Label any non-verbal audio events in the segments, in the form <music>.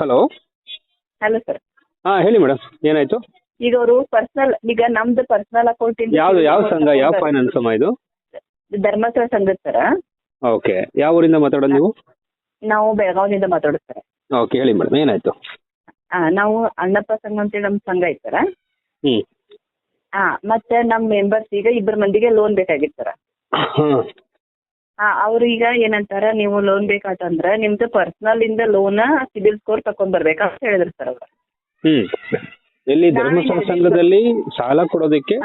Hello? Hello sir. ಹಾ ಹೇಳಿ madam ಏನಾಯ್ತು? ಈಗ ಅವರು ಪರ್ಸನಲ್ ಈಗ ನಮ್ದು ಪರ್ಸನಲ್ ಅಕೌಂಟ್ ಯಾವ್ದು ಯಾವ ಸಂಘ ಯಾವ ಫೈನಾನ್ಸ್ ಅಮ್ಮ ಇದು? ಧರ್ಮಸ್ಥಳ ಸಂಘದ ಸರ್. ಓಕೆ ಯಾವ ಊರಿಂದ ಮಾತಾಡೋದು ನೀವು? ನಾವು ಬೆಳಗಾವಿಯಿಂದ ಮಾತಾಡೋದು ಸರ್. ಓಕೆ ಹೇಳಿ ಮೇಡಮ್ ಏನಾಯ್ತು? ಹಾ ನಾವು ಅಣ್ಣಪ್ಪ ಸಂಘ ಅಂತೇಳಿ ನಮ್ ಸಂಘ ಐತೆ ಸರ್. ಹ್ಮ್. ಹಾ ಮತ್ತೆ ನಮ್ ಮೆಂಬರ್ಸ್ ಈಗ ಇಬ್ಬರು ಮಂದಿಗೆ ಲೋನ್ ಬೇಕಾಗಿತ್ತು ಸರ್. ಹಾ. ಅವ್ರು ಈಗ ಏನಂತಾರ ನೀವು ಲೋನ್ ಬೇಕಾತಂದ್ರ ನಿಮ್ದು ಪರ್ಸನಲ್ ಇಂದ ಲೋನ್ ಸಿಬಿಲ್ ಸ್ಕೋರ್ ತಕೊಂಡ್ ಬರ್ಬೇಕಾ ಅಂತ ಹೇಳಿದ್ರು ಸರ್ ಅವ್ರು. ಹ್ಮ್. ಎಲ್ಲಿ ಧರ್ಮಸ್ಥಳ ಸಂಘದಲ್ಲಿ ಸಾಲ ಕೊಡೋದಕ್ಕೆ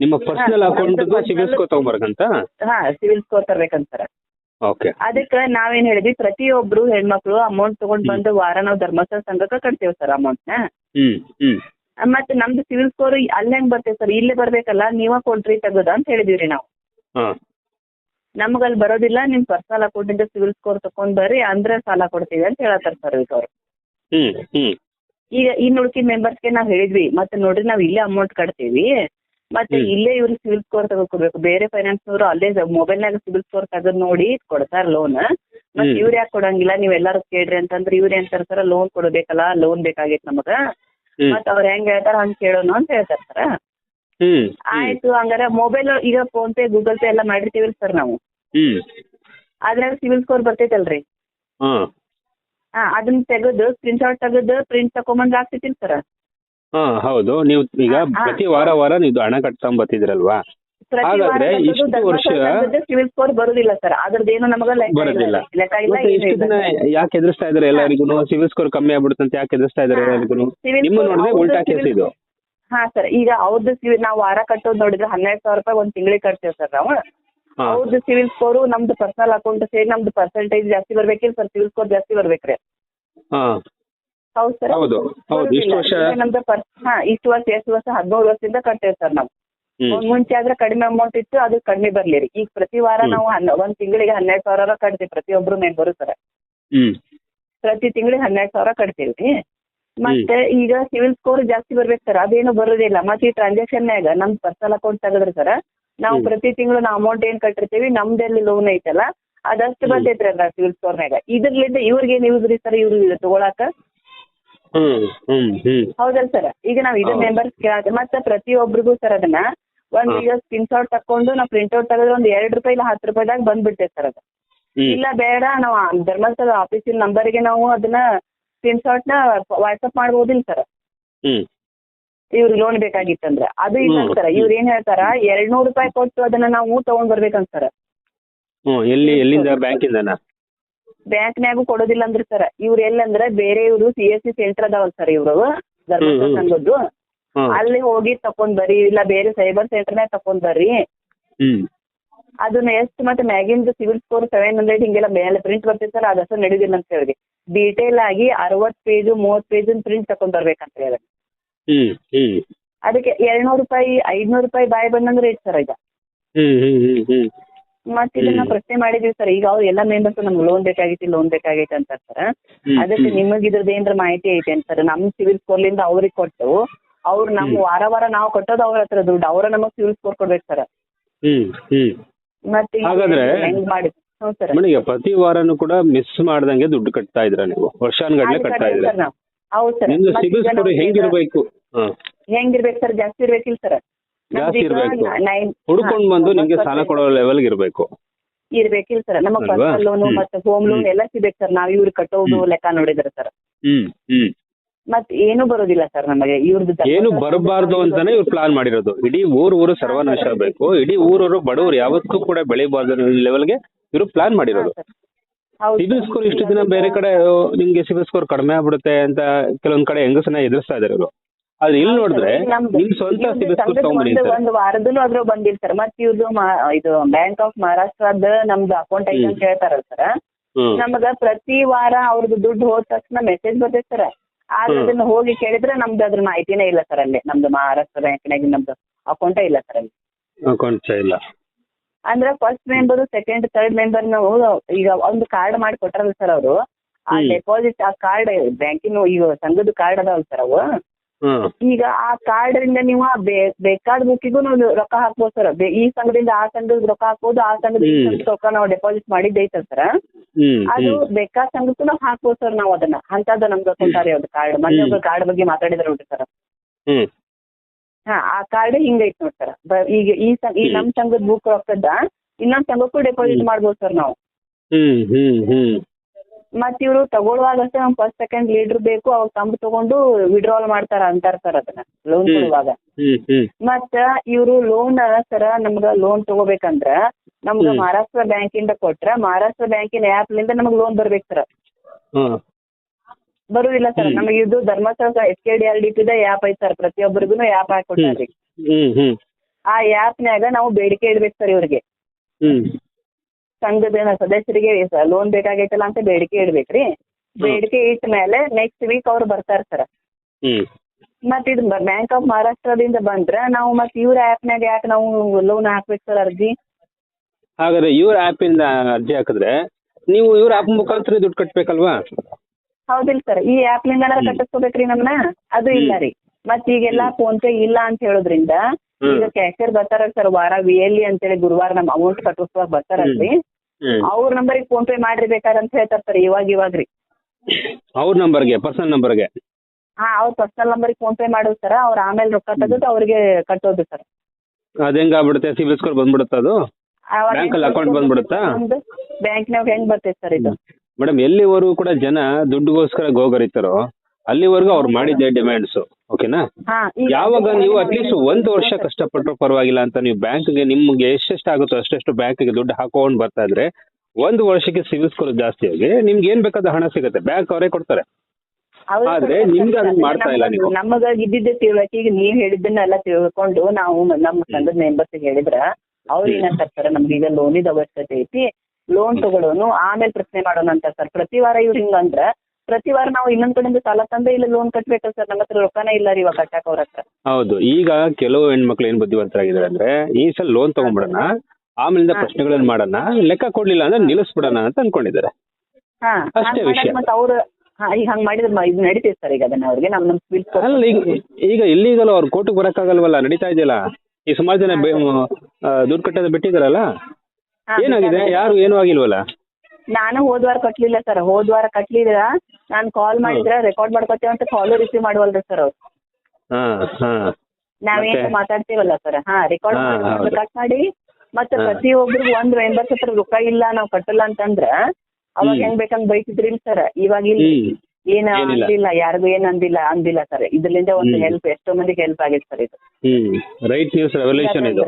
ನಿಮ್ಮ ಪರ್ಸನಲ್ ಅಕೌಂಟ್ ಸಿಬಿಲ್ ಸ್ಕೋರ್ ತಗೊಂಡ್ಬರ್ಕಂತ ಹಾ ಸಿವಿಲ್ ಸ್ಕೋರ್ ತರ್ಬೇಕಂತ ಸರ್ ಓಕೆ ಅದಕ್ಕೆ ನಾವೇನ್ ಹೇಳಿದ್ವಿ ಪ್ರತಿಯೊಬ್ರು ಹೆಣ್ಮಕ್ಳು ಅಮೌಂಟ್ ತಗೊಂಡ್. ಬಂದು ವಾರ ನಾವು ಧರ್ಮಸ್ಥಳ ಸಂಘಕ್ಕೆ ಕಟ್ತೇವೆ ಸರ್ನ. ಹ್ಮ್ ಹ್ಮ್. ಮತ್ತೆ ನಮ್ದು ಸಿವಿಲ್ ಸ್ಕೋರ್ ಅಲ್ಲಿ ಹೆಂಗ್ ಬರ್ತೇವೆ ಸರ್ ಇಲ್ಲೇ ಬರ್ಬೇಕಲ್ಲ ನೀವ ಕೊಡ್ರಿ ತೆಗದ ಅಂತ ಹೇಳಿದ್ವಿ ರೀ ನಾವು ಹಾಂ ನಮ್ಗ್ ಬರೋದಿಲ್ಲ ನಿಮ್ ಪರ್ಸನಲ್ ಅಕೌಂಟ್ ಇಂದ ಸಿವಿಲ್ ಸ್ಕೋರ್ ತಕೊಂಡ್ ಬರ್ರಿ ಅಂದ್ರೆ ಸಾಲ ಕೊಡ್ತೀವಿ ಅಂತ ಹೇಳತ್ತಾರ ಸರ್ ಈಗ ಅವ್ರು. ಈಗ ಇನ್ ಉಳ್ಕಿದ ಮೆಂಬರ್ಸ್ಗೆ ನಾವ್ ಹೇಳಿದ್ವಿ ಮತ್ತೆ ನೋಡ್ರಿ ನಾವ್ ಇಲ್ಲೇ ಅಮೌಂಟ್ ಕಟ್ತೀವಿ ಮತ್ತೆ ಇಲ್ಲೇ ಇವ್ರು ಸಿವಿಲ್ ಸ್ಕೋರ್ ತಗೋಬೇಕು ಬೇರೆ ಫೈನಾನ್ಸ್ ನವರು ಅಲ್ಲೇ ಮೊಬೈಲ್ ನಾಗ ಸಿವಿಲ್ ಸ್ಕೋರ್ ತಗದ್ ನೋಡಿ ಕೊಡ್ತಾರ ಲೋನ್ ಮತ್ತೆ ಇವ್ರ ಯಾಕೆ ಕೊಡಂಗಿಲ್ಲ ನೀವ್ ಎಲ್ಲಾರು ಕೇಳ್ರಿ ಅಂತಂದ್ರೆ ಇವ್ರ ಏನ್ ಸರ್ ಲೋನ್ ಕೊಡ್ಬೇಕಲ್ಲ ಲೋನ್ ಬೇಕಾಗೈತ್ ನಮಗ. ಮತ್ ಮತ್ತ್ ಅವ್ರ ಹೆಂಗ್ ಹೇಳ್ತಾರ ಹಂಗ್ ಕೇಳೋಣ ಅಂತ ಹೇಳ್ತಾರ ಸರ್ ಆಯ್ತು ಹಂಗಾರ ಮೊಬೈಲ್ ಈಗ ಫೋನ್ ಪೇ ಗೂಗಲ್ ಪೇ ಎಲ್ಲ ಮಾಡಿರ್ತೀವಿ ಸರ್ ನಾವು. ಹ್ಞೂ ಅದ್ರಾಗ ಸಿವಿಲ್ ಸ್ಕೋರ್ ಬರ್ತೈತಲ್ರಿ. ಹಾಂ. ಹಾ ಅದನ್ನ ತೆಗೆದು ಸ್ಕ್ರೀನ್ ಶಾಟ್ ತೆಗೆದು ಪ್ರಿಂಟ್ ತಕೊಂಡ್ ಆಗ್ತೈತಿಲ್ ಸರ್ ಹಾಂ ಹೌದು. ನೀವು ಈಗ ಹಾ, ಹಾ. ಪ್ರತಿ ವಾರ ವಾರ ನೀವು ಹಣ ಕಟ್ಕೊಂಬತ್ತಿದ್ರಲ್ವಾ ಪ್ರತಿ ವಾರ ಹಾಗಾದ್ರೆ ಇಷ್ಟು ವರ್ಷ- ಸಿವಿಲ್ ಸ್ಕೋರ್ ಬರುದಿಲ್ಲ ಸರ್ ಅದ್ರದ್ದೇನು ನಮಗ ಲೆಕ್ಕ ಬರೋದಿಲ್ಲ. ಇಲ್ಲ ಲೆಕ್ಕ ಇಲ್ಲ ಮತ್ತೆ ಇಷ್ಟು ದಿನ ಯಾಕೆ ಎದುರಿಸ್ತಾ ಇದಾರೆ ಎಲ್ಲರಿಗೂ ಸಿವಿಲ್ ಸ್ಕೋರ್ ಕಮ್ಮಿ ಆಗ್ಬಿಡುತ್ತಂತೆ ಯಾಕೆ ಎದುರಿಸ್ತಾ ಇದಾರೆ. ಎಲ್ಲರಿಗೂ ನಿಮ್ಮ ನೋಡಿದ್ರೆ ಉಲ್ಟಾ ಕೇಸ್ ಇದು. ಹಾ ಸರ್ ಈಗ ಅವ್ರದ್ದು ನಾವು ವಾರ ಕಟ್ಟೋದು ನೋಡಿದ್ರೆ ಹನ್ನೆರಡು ಸಾವಿರ ರೂಪಾಯಿ ಒಂದ್ ತಿಂಗಳಿಗೆ ಕಟ್ತೇವೆ ಸರ್ ನಾವು. ಅವ್ರದ್ದು ಸಿವಿಲ್ ಸ್ಕೋರ್ ನಮ್ದು ಪರ್ಸನಲ್ ಅಕೌಂಟ್ ಸೇರಿ ನಮ್ದು ಪರ್ಸೆಂಟೇಜ್ ಜಾಸ್ತಿ ಬರ್ಬೇಕಿಲ್ಲ ಸರ್ ಸಿವಿಲ್ ಸ್ಕೋರ್ ಜಾಸ್ತಿ ಬರ್ಬೇಕ್ರಿ. ಹೌದ್ ಸರ್. ಹೌದು ಹೌದು. ಇಷ್ಟು ವರ್ಷ ನಮ್ದು ಹಾ ಇಷ್ಟು ವರ್ಷ ಎಷ್ಟು ವರ್ಷ ಹದಿನೇಳು ವರ್ಷದಿಂದ ಕಟ್ತೇವೆ ಸರ್ ನಾವು. ಮುಂಚೆ ಆದ್ರೆ ಕಡಿಮೆ ಅಮೌಂಟ್ ಇತ್ತು ಅದು ಕಡಿಮೆ ಬರ್ಲಿ ರೀ ಈಗ ಪ್ರತಿ ವಾರ ನಾವು ಒಂದ್ ತಿಂಗಳಿಗೆ ಹನ್ನೆರಡು ಸಾವಿರ ಕಟ್ತೀವಿ ಪ್ರತಿಯೊಬ್ರು ಮೆಂಬರು ಸರ್. ಪ್ರತಿ ತಿಂಗಳಿಗೆ ಹನ್ನೆರಡು ಸಾವಿರ ಕಟ್ತೀವಿ ಮತ್ತೆ ಈಗ ಸಿವಿಲ್ ಸ್ಕೋರ್ ಜಾಸ್ತಿ ಬರ್ಬೇಕು ಸರ್. ಅದೇನು ಬರೋದಿಲ್ಲ. ಮತ್ತೆ ಈ ಟ್ರಾನ್ಸಾಕ್ಷನ್ಯಾಗ ನಮ್ ಪರ್ಸನಲ್ ಅಕೌಂಟ್ ತೆಗೆದ್ರೆ ಸರ್. ನಾವು ಪ್ರತಿ ತಿಂಗಳು ನಾವು ಅಮೌಂಟ್ ಏನ್ ಕಟ್ಟಿರ್ತೀವಿ ನಮ್ದೆಲ್ಲಿ ಲೋನ್ ಐತಲ್ಲ ಅದಷ್ಟು ಬಂದೈತ್ರಿ ಬರ್ತೈತ್ರಿ ಅದ್ರ ಸಿವಿಲ್ ಸ್ಕೋರ್ನಾಗ ಇದ್ರಲಿಂದ ಇವ್ರಿಗೆ ಏನ್ ಯೂಸ್ ರೀ ಸರ್ ಇವ್ರು ತಗೊಳಕ? ಹೌದಲ್ ಸರ್ ಈಗ ನಾವ್ ಇದ್ರ. ಮೆಂಬರ್ಸ್ ಕೇಳತ್ತೆ ಮತ್ತೆ ಪ್ರತಿಯೊಬ್ಬರಿಗೂ ಸರ್ ಅದನ್ನ ಒಂದ್. ಈಗ ಸ್ಕ್ರೀನ್ ಶಾಟ್ ತಕೊಂಡು ನಾವು ಪ್ರಿಂಟ್ ಔಟ್ ತೆಗೆದ್ರೆ ಒಂದ್ ಎರಡ್ ರೂಪಾಯಿ ಇಲ್ಲ ಹತ್ತು ರೂಪಾಯಿದಾಗ ಬಂದ್ಬಿಡ್ತೇವೆ ಸರ್ ಅದು. ಇಲ್ಲ ಬೇಡ ನಾವು ಧರ್ಮಸ್ಥಳ ಆಫೀಸಿನ ನಂಬರ್ಗೆ ನಾವು ಅದನ್ನ ಸ್ಕ್ರೀನ್ ಶಾಟ್ನ ವಾಟ್ಸ್ಆಪ್ ಮಾಡ್ಬೋದಿಲ್ಲ ಸರ್ ಹ್ಮ್ ಇವ್ರಿಗೆ ಲೋನ್ ಬೇಕಾಗಿತ್ತಂದ್ರ. ಅದು ಇಲ್ಲ ಅಂತಾರ. ಇವ್ರ ಇವ್ರು ಏನ್ ಹೇಳ್ತಾರ ಎರಡ್ ನೂರು ರೂಪಾಯಿ ಕೊಟ್ಟು ಅದನ್ನ ನಾವು ತಗೊಂಡ್ ಬರ್ಬೇಕಂತಾರ ಹ್ಮ್ ಎಲ್ಲಿ ಎಲ್ಲಿಂದ ಬ್ಯಾಂಕಿಂದನಾ? ಬ್ಯಾಂಕ್ನ್ಯಾಗು ಕೊಡೋದಿಲ್ಲ ಅಂದ್ರ ಸರ್. ಇವ್ರ ಎಲ್ಲಂದ್ರೆ ಬೇರೆ ಇವ್ರು ಸಿ ಎಸ್ ಸಿ ಸೆಂಟರ್ ಅದಾವಲ್ ಸರ್ ಇವ್ರು. ಧರ್ಮಸ್ಥಳ. ಸಂಘದ್ದು. ಅಲ್ಲಿ ಹೋಗಿ ತಕೊಂಡ್ ಬರ್ರಿ ಇಲ್ಲ ಬೇರೆ ಸೈಬರ್ ಸೆಂಟರ್ನಾಗ ತಕೊಂಡ್ ಬರ್ರಿ. ಅದನ್ನ ಎಷ್ಟು ಮತ್ತೆ ಮ್ಯಾಗಿಂದು ಸಿವಿಲ್ ಸ್ಕೋರ್ ಸೆವೆನ್ ಹಂಡ್ರೆಡ್ ಹಿಂಗೆಲ್ಲ ಮೇಲೆ ಪ್ರಿಂಟ್ ಬರ್ತೈತೆ ಸರ್ ಅದಷ್ಟು ನಡೆದಿಲ್ಲ ಅಂತ ಹೇಳಿ. ಡೀಟೇಲ್ ಆಗಿ ಅರವತ್ ಪೇಜು ಮೂವತ್ ಪೇಜ್ ಪ್ರಿಂಟ್ ತಕೊಂಡ್ ಬರ್ಬೇಕಂತ ಹೇಳಿ. ಹ್ಮ್ ಹ್ಮ್. ಅದಕ್ಕೆ ಎರಡ್ನೂರು ರೂಪಾಯಿ ಐದ್ನೂರು ರೂಪಾಯಿ ಬಾಯ್ ಬಂದಂದ್ರೆ ರೇಟ್ ಸರ್ ಈಗ. ಹ್ಮ್ ಹ್ಮ್ ಹ್ಮ್ ಹ್ಮ್. ಮತ್ತೆ ಇದನ್ನ. ಪ್ರಶ್ನೆ ಮಾಡಿದೀವಿ ಸರ್ ಈಗ ಅವ್ರು ಎಲ್ಲ ಮೆಂಬರ್ಸ್ ನಮ್ಗೆ ಲೋನ್ ಬೇಕಾಗಿತ್ತು ಲೋನ್ ಬೇಕಾಗೈತೆ ಅಂತ ಸರ್ ಅದಕ್ಕೆ. ನಿಮಗೆ ಇದ್ರದ್ದು ಏನ್ರ ಮಾಹಿತಿ ಐತೆ ಅಂತ ಸರ್ ನಮ್ ಸಿವಿಲ್ ಸ್ಕೋರ್ಲಿಂದ ಅವ್ರಿಗೆ ಕೊಟ್ಟು ಅವ್ರು ನಮ್. ವಾರ ವಾರ ನಾವು ಕೊಟ್ಟೋದು ಅವ್ರ ಹತ್ರ ದುಡ್ಡು. ಅವರ ನಮಗ್ ಸಿವಿಲ್ ಸ್ಕೋರ್ ಕೊಡ್ಬೇಕು ಸರ್ ಹ್ಮ್ ಹ್ಮ್. ಮತ್ತೆ ಹಾಗಾದ್ರೆ- ಹೆಂಗ್ ಮಾಡಿ ಹ್ಞೂ ಸರ್ ಮೇಡಮ್ ಪ್ರತಿ ವಾರನೂ ಕೂಡ ಮಿಸ್ ಮಾಡ್ದಂಗೆ ದುಡ್ಡು ಕಟ್ತಾ ಇದ್ರ ನೀವು? ವರ್ಷಾನ್ಗಟ್ಲೆ ಕಟ್ತಾ ಇದ್ರ ಹೌದು ಸರ್. ನಿಮ್ದು ಸಿಬಿಲ್ ಸ್ಕೋರ್ ಹೆಂಗಿರ್ಬೇಕು? ಹೆಂಗಿರ್ಬೇಕು ಸರ್? ಜಾಸ್ತಿ ಇರ್ಬೇಕಿಲ್ಲ ಸರ್. ಜಾಸ್ತಿ ಇರ್ಬೇಕು. ಹುಡ್ಕೊಂಡ್ ಬಂದು ನಿಮ್ಗೆ ಸಾಲ ಕೊಡೋ ಲೆವೆಲ್ಗೆ ಇರ್ಬೇಕು. ಇರ್ಬೇಕಿಲ್ಲ ಸರ್. ನಮಗ್? Personal loan. ಮತ್ತೆ ಹೋಮ್. ಲೋನ್. ಎಲ್ಲ ಸಿಗ್ಬೇಕು ಸರ್. ನಾವ್ ಇವ್ರು ಕಟ್ಟೋದು. ಲೆಕ್ಕ ನೋಡಿದ್ರೆ ಸರ್. ಮತ್ ಏನು ಬರೋದಿಲ್ಲ ಸರ್ ನಮಗೆ. ಇವ್ರದ್ದು ಏನು ಬರಬಾರ್ದು ಅಂತಾನೆ ಇವ್ರು ಪ್ಲಾನ್ ಮಾಡಿರೋದು. ಇಡೀ ಊರ್ ಊರು ಸರ್ವನಾಶ ಆಗ್ಬೇಕು. ಇಡೀ ಊರವರು ಬಡವರು ಯಾವತ್ತೂ ಕೂಡ ಬೆಳಿಬಾರ್ದು ಲೆವೆಲ್ಗೆ ಇವರು ಪ್ಲಾನ್ ಮಾಡಿರೋದು. ಸಿಬಿಲ್ ಸ್ಕೋರ್ ಇಷ್ಟು ದಿನ ಬೇರೆ ಕಡೆ ನಿಮ್ಗೆ ಸಿಬಿಲ್ ಸ್ಕೋರ್ ಕಡಿಮೆ ಆಗ್ಬಿಡುತ್ತೆ ಅಂತ ಕೆಲವೊಂದ್ ಕಡೆ ಹೆಂಗಸನ್ನ ಎದುರಿಸ್ತಾ ಇದಾರೆ ಇವರು. ಆದ್ರೆ ಇಲ್ಲಿ ನೋಡಿದ್ರೆ ನಿಮ್ ಸ್ವಂತ ಸಿಬಿಲ್ ಸ್ಕೋರ್ ಒಂದು ಒಂದು ವಾರದಲ್ಲೂ ಅದ್ರ ಬಂದಿಲ್ಲ ಸರ್. ಮತ್ತೆ ಇವ್ರದ್ದು ಮಾ- ಇದು ಬ್ಯಾಂಕ್ ಆಫ್ ಮಹಾರಾಷ್ಟ್ರದ ನಮ್ದು ಅಕೌಂಟ್ ಐತೆ ಅಂತ ಹೇಳ್ತಾರಲ್ಲ ಸರ್. ನಮಗ ಪ್ರತಿ ವಾರ ಅವ್ರದ್ದು ದುಡ್ಡು ಹೋದ ತಕ್ಷಣ ಮೆಸೇಜ್ ಬರ್ತೈತೆ ಸರ್. ಆದ್ರೆ ಅದನ್ನ ಹೋಗಿ ಕೇಳಿದ್ರೆ ನಮ್ದು ಅದ್ರ ಮಾಹಿತಿನೇ ಇಲ್ಲ ಸರ್ ಅಲ್ಲಿ. ನಮ್ದು ಮಹಾರಾಷ್ಟ್ರ ಬ್ಯಾಂಕ್ನಾಗ ನಮ್ದು ಅಕೌಂಟೇ ಇಲ್ಲ ಸರ್ ಅಲ್ಲಿ. ಅಕೌಂಟ್ ಇಲ್ಲ. ಅಂದ್ರೆ first member second third member ನಾವು ಈಗ ಒಂದು ಕಾರ್ಡ್ ಮಾಡಿ ಕೊಟ್ಟಾರಲ್ಲ ಸರ್ ಅವರು. ಆ ಡೆಪಾಸಿಟ್ ಆ ಕಾರ್ಡ್ ಬ್ಯಾಂಕಿನ ಈಗ ಸಂಘದ ಕಾರ್ಡ್ ಅದಾವಲ್ಲ ಸರ್ ಅವು. ಈಗ ಆ ಕಾರ್ಡ್ ರಿಂದ ನೀವು ಬೇಕಾದ ಬುಕ್ಕಿಗೂ ನಾವು ರೊಕ್ಕ ಹಾಕ್ಬೋದು ಸರ್ ಈ ಸಂಘದಿಂದ ಆ ಸಂಘದ ರೊಕ್ಕ ಹಾಕ್ಬೋದು ಆ ಸಂಘದ. ರೊಕ್ಕ ನಾವು ಡೆಪಾಸಿಟ್ ಮಾಡಿದ್ದೈತೆ ಸರ್ ಅದು ಬೇಕಾದ ಸಂಘಕ್ಕೂ ನಾವು ಹಾಕ್ಬೋದು ಸರ್ ನಾವು ಅದನ್ನ. ಅಂತದ ನಮ್ಗೆ ಅದು ಕಾರ್ಡ್ ಮತ್ತೆ ಕಾರ್ಡ್ ಬಗ್ಗೆ ಮಾತಾಡಿದ್ರೆ ನೋಡ್ರಿ ಸರ್ ಹಾ ಆ ಕಾರ್ಡ್ ಹಿಂಗೈತೆ ನೋಡಿ ಸರ್ ಈಗ ಈ ಈ ನಮ್ ಸಂಘದ ಬುಕ್ ರೊಕ್ಕದ ಇನ್ನೊಂದ್ ಸಂಘಕ್ಕೂ ಡೆಪಾಸಿಟ್ ಮಾಡ್ಬೋದು ಸರ್ ನಾವು. ಹ್ಮ್ ಹ್ಮ್ ಹ್ಮ್. ಮತ್ ಇವ್ರು ತಗೊಳ್ಳುವಾಗ ಸರ್ ನಮ್ ಫಸ್ಟ್ ಸೆಕೆಂಡ್ ಲೀಡರ್ ಬೇಕು ಅವಾಗ ತಂಬ್ ತಗೊಂಡು ವಿಡ್ರಾಲ್ ಮಾಡ್ತಾರ ಅಂತಾರ ಸರ್ ಅದನ್ನ ಲೋನ್. ಕೊಡುವಾಗ. ಮತ್ತ ಇವ್ರು ಲೋನ್ ಸರ ನಮ್ಗ ಲೋನ್ ತಗೋಬೇಕಂದ್ರ ನಮ್ಗ. ಮಹಾರಾಷ್ಟ್ರ ಬ್ಯಾಂಕಿಂದ ಕೊಟ್ರ ಮಹಾರಾಷ್ಟ್ರ ಬ್ಯಾಂಕಿನ ಆ್ಯಪ್ ಲಿಂದ ನಮಗ್ ಲೋನ್ ಬರ್ಬೇಕು ಸರ್ ಬರುದಿಲ್ಲ ಸರ್. ನಮಗೆ ಇದು Dharmasthala S K D R D ಪಿದ app ಐತೆ ಸರ್ ಪ್ರತಿಯೊಬ್ಬರಿಗೂ ಆ್ಯಪ್ ಹಾಕಿ ಕೊಟ್ಟಾರ್ರಿ ಹ್ಮ್ ಹ್ಮ್. ಆ ಆ್ಯಪ್ನ್ಯಾಗ ನಾವು ಬೇಡಿಕೆ ಇಡ್ಬೇಕು ಸರ್ ಇವ್ರಿಗೆ. ಹ್ಮ್. ಸಂಘದ ಸದಸ್ಯರಿಗೆ ಲೋನ್ ಬೇಕಾಗೈತಲ್ಲ ಅಂತ ಬೇಡಿಕೆ ಇಡ್ಬೇಕ್ರಿ. ಬೇಡಿಕೆ ಇಟ್ಟ ಮೇಲೆ ನೆಕ್ಸ್ಟ್ ವೀಕ್ ಅವ್ರು ಬರ್ತಾರ ಸರ್ ಹ್ಮ್. ಮತ್ ಇದು ಬ್ಯಾಂಕ್ ಆಫ್ ಮಹಾರಾಷ್ಟ್ರದಿಂದ ಬಂದ್ರ ನಾವು ಮತ್ ಇವ್ರ ಆ್ಯಪ್ನ್ಯಾಗ ಯಾಕೆ ನಾವು ಲೋನ್ ಹಾಕ್ಬೇಕು ಸರ್ ಅರ್ಜಿ? ಹಾಗಾದ್ರೆ ಇವ್ರ ಆ್ಯಪ್ ಇಂದ ಅರ್ಜಿ ಹಾಕಿದ್ರೆ ನೀವು ಇವ್ರ ಆ್ಯಪ್ ಮುಖಾಂತರ ದುಡ್ಡು ಕಟ್ಬೇಕಲ್ವಾ? ಹೌದಿಲ್ಲ ಸರ್ ಈ ಆ್ಯಪ್ನಿಂದ. ಕಟ್ಟಿಸ್ಕೋಬೇಕ್ರಿ ನಮ್ನ? ಅದು ಇಲ್ಲ ರೀ. ಮತ್ ಈಗೆಲ್ಲ ಫೋನ್ ಪೇ ಇಲ್ಲ ಅಂತ ಹೇಳೋದ್ರಿಂದ ಈಗ ಕ್ಯಾಶಿಯರ್ ಬರ್ತಾರ ಸರ್ ವಾರ ವಿ ಎಲ್ ಅಂತೇಳಿ ಗುರುವಾರ ನಮ್ ಅಮೌಂಟ್ ಕಟ್ಟಿಸುವಾಗ ಬರ್ತಾರಲ್ರಿ. ಅವ್ರ ನಂಬರಿಗೆ ಫೋನ್ ಪೇ ಮಾಡ್ರಿ ಬೇಕಾದ್ರೆ ಅಂತ ಹೇಳ್ತಾರ ಸರ್ ಇವಾಗ ಇವಾಗ ರೀ. ಅವ್ರ ನಂಬರ್ಗೆ ಪರ್ಸನಲ್ ನಂಬರ್ಗೆ ಹಾ ಅವ್ರ ಪರ್ಸನಲ್ ನಂಬರ್ಗೆ ಫೋನ್ ಪೇ ಮಾಡೋದು ಸರ್ ಅವ್ರ ಆಮೇಲೆ ರೊಕ್ಕ ತೆಗೆದು ಅವ್ರಿಗೆ ಕಟ್ಟೋದು ಸರ್ ಅದ್ ಹೆಂಗಾಗ್ಬಿಡುತ್ತೆ ಸಿಬಿಲ್ ಸ್ಕೋರ್ ಬಂದ್ಬಿಡುತ್ತೆ ಅದು? ಬ್ಯಾಂಕ್ ಅಲ್ಲಿ account ಬಂದ್ಬಿಡುತ್ತಾ? ಬ್ಯಾಂಕ್ನಾಗ ಹೆಂಗ್ ಬರ್ತೈತೆ ಸರ್ ಇದು? ಮೇಡಮ್ ಎಲ್ಲಿವರೆಗೂ ಕೂಡ ಜನ ದುಡ್ಡುಗೋಸ್ಕರ ಗೋಗರಿತಾರೋ ಅಲ್ಲಿವರೆಗೂ ಅವ್ರು ಮಾಡಿದ್ದೆ ಡಿಮ್ಯಾಂಡ್ಸ್ ಓಕೆನಾ ಹಾ ಈಗ ಯಾವಾಗ ನೀವು ಅಟ್ಲೀಸ್ಟ್ ಒಂದು ವರ್ಷ ಕಷ್ಟಪಟ್ಟರು ಪರವಾಗಿಲ್ಲ ಅಂತ ನೀವು ಬ್ಯಾಂಕ್ಗೆ ನಿಮ್ಗೆ ಎಷ್ಟೆಷ್ಟು ಆಗುತ್ತೋ ಅಷ್ಟೆಷ್ಟು ಬ್ಯಾಂಕ್ಗೆ ದುಡ್ಡು ಹಾಕೊಂಡು ಬರ್ತಾ ಇದ್ರೆ ಒಂದು ವರ್ಷಕ್ಕೆ ಸಿಬಿಲ್ ಸ್ಕೋರ್ ಜಾಸ್ತಿ ಆಗಿ ನಿಮ್ಗೆ ಏನ್ ಬೇಕಾದ ಹಣ ಸಿಗುತ್ತೆ? ಬ್ಯಾಂಕ್ ಅವರೇ ಕೊಡ್ತಾರೆ. ಹೌದು ಆದ್ರೆ ಸರ್, ನಿಮ್ಗೆ ಅದನ್ನ ಅದನ್ನ ಮಾಡ್ತಾ ಇಲ್ಲ ನೀವು. ನಮಗ ಇದ್ದಿದ್ದೆ ತಿಳುವಳಿಕೆ ಈಗ ನೀವ್ ಹೇಳಿದ್ದನ್ನೆಲ್ಲ ತಿಳ್ಕೊಂಡು ನಾವು ನಮ್ಮ ಸಂಘದ ಮೆಂಬರ್ಸ್ ಹೇಳಿದ್ರ ಅವ್ರು ಏನಂತ ಸರ್ ನಮ್ಗೆ ಈಗ ಲೋನಿದ ಅವಶ್ಯಕತೆ ಐತಿ. ಲೋನ್ ತಗೊಳ್ಳೋನು ಆಮೇಲೆ ಪ್ರಶ್ನೆ ಮಾಡೋಣ ಅಂತ ಸರ್. ಪ್ರತಿ ವಾರ ಇವ್ರು ಹಿಂಗಂದ್ರೆ ಪ್ರತಿ ವಾರ ನಾವು ಇನ್ನೊಂದ್ ಕಡೆಯಿಂದ ಸಾಲ ತಂದೆ ಇಲ್ಲ ಲೋನ್ ಕಟ್ಬೇಕಲ್ಲ ಸರ್? ನಮ್ಮ ಹತ್ರ ರೊಕ್ಕನೇ ಇಲ್ಲ ರೀ ಇವಾಗ ಕಟ್ಟಾಕ ಅವ್ರ ಹತ್ರ. ಹೌದು. ಈಗ ಕೆಲವು ಹೆಣ್ಮಕ್ಳು ಏನ್ ಬುದ್ಧಿವಂತರಾಗಿದ್ದಾರೆ ಅಂದ್ರೆ ಈ ಸಲ ಲೋನ್ ತಗೊಂಡ್ಬಿಡೋಣ ಆಮೇಲಿಂದ. ಪ್ರಶ್ನೆಗಳನ್ನ ಮಾಡೋಣ ಲೆಕ್ಕ ಕೊಡ್ಲಿಲ್ಲ ಅಂದ್ರೆ ನಿಲ್ಲಿಸ್ಬಿಡೋಣ ಅಂತ ಅನ್ಕೊಂಡಿದ್ದಾರೆ. ಹಾ. ಅಷ್ಟೇ ವಿಷಯ. ಮತ್ತೆ ಅವ್ರ ಹಾ ಈಗ ಹಂಗ್ ಮಾಡಿದ್ರೆ ಮ- ಇದು ನಡೀತೈತೆ ಸರ್ ಈಗ ಅದನ್ನ ಅವ್ರಿಗೆ. ನಮ್ ನಮ್ ಬಿಲ್ ಅಲ್ಲ ಈಗ ಈಗ ಇಲ್ಲಿಗಲ್ಲ ಅವ್ರು ಕೋರ್ಟಿಗೆ ಬರಕ್ಕಾಗಲ್ವಲ್ಲ? ನಡೀತಾ ಇದೆಯಲ್ಲ? ಈ ಸುಮಾರು ಜನ ಬೇ- ಆ, ದುಡ್ಡು ಕಟ್ಟೋದು ಬಿಟ್ಟಿದಾರಲ್ಲ? ಏನಾಗಿದೆ? ಯಾರು ಏನು ಆಗಿಲ್ವಲ್ಲ? ನಾನು ಹೋದ್ ವಾರ ಕಟ್ಲಿಲ್ಲ ಸರ್ ಹೋದ್ ವಾರ ಕಟ್ಲಿಲ್ಲ ನಾನು ಕಾಲ್ ಮಾಡಿದ್ರೆ ರೆಕಾರ್ಡ್ ಮಾಡ್ಕೊತೇವೆ ಅಂತ ಕಾಲು ರಿಸೀವ್ ಮಾಡುವಲ್ರಿ ಸರ್ ಅವ್ರು. ಹಾ ಹಾ. ನಾವೇನ್? ಮಾತಾಡ್ತೀವಲ್ಲ ಸರ್ ಹಾ ರೆಕಾರ್ಡ್. ಕಟ್ ಮಾಡಿ ಮತ್ತೆ. ಪ್ರತಿಯೊಬ್ರಿಗೂ ಒಂದ್ ಮೆಂಬರ್ಸ್ ಹತ್ರ ರೊಕ್ಕ ಇಲ್ಲ ನಾವು ಕಟ್ಟಲ್ಲ ಅಂತಂದ್ರ ಅವಾಗ ಹೆಂಗ್ ಬೇಕಂಗ್ ಬೈತಿದ್ರಿ ಸರ್ ಇವಾಗ ಇಲ್ಲಿ ಏನ್ ಅಂದಿಲ್ಲ ಯಾರಿಗೂ ಏನ್ ಅಂದಿಲ್ಲ ಅಂದಿಲ್ಲ ಸರ್ ಇದ್ರಲಿಂದ ಒಂದು ಹೆಲ್ಪ್ ಎಷ್ಟೋ ಮಂದಿಗೆ ಹೆಲ್ಪ್ ಆಗಿದೆ ಸರ್ ಇದು. ರೈಟ್ ನ್ಯೂಸ್ ರೆವಲ್ಯೂಷನ್ ಇದು.